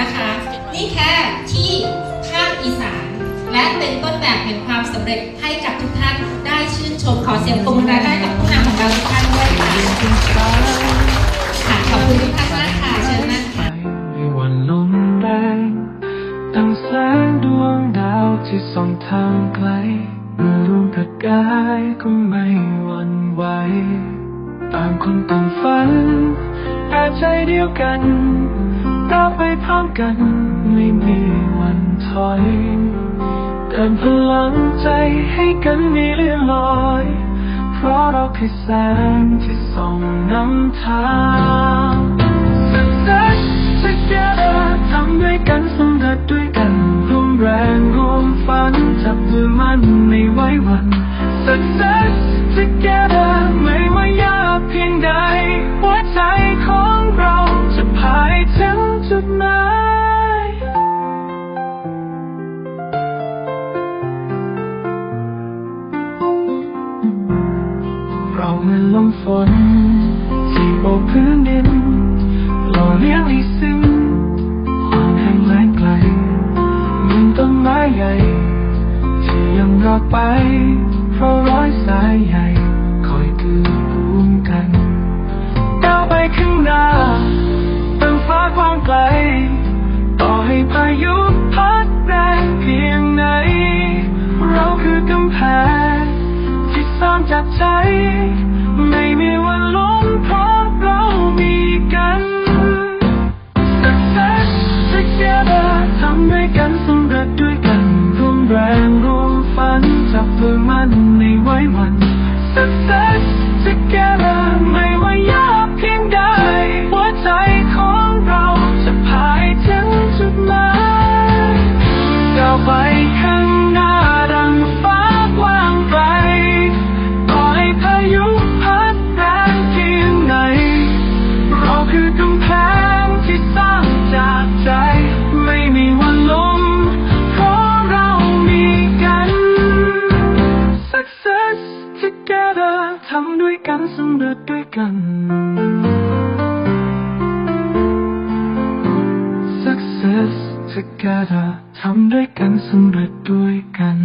นะคะ นี่แค่ที่ภาคอีสาน และเป็นต้นแบบแห่งความสำเร็จให้กับทุกท่านได้ชื่นชมขอเสียงปรบมือได้กับผู้นำของเราทุกท่านด้วยค่ะค่ะขอบคุณทุกท่านมากค่ะเชิญนั่งค่ะไม่วันลมแรงดังแสงดวงดาวที่ส่องทางไกลเมื่อดวงประกายก็ไม่หวั่นไหวต่างคนต่างฝันแต่ใจเดียวกัน เราไปพร้อมกัน ไม่มีวันถอยเติมพลังใจให้กันมีเลื่อนลอย เพราะเราคือแสงที่ส่องนำทาง ลมฝนที่โบกพื้นดินหล่อเลี้ยงให้ซึ้งความแห้งแล้งไกลเหมือนต้นไม้ใหญ่ ที่ยังรอดไป จากใจ ไม่มีวันล้มเพราะเรามีกัน Success together ทำให้กันสำเร็จด้วยกันร่วมแรงร่วมฝันจับมือมัน ทำด้วยกันสำเร็จด้วยกัน Success together ทำด้วยกันสำเร็จด้วยกัน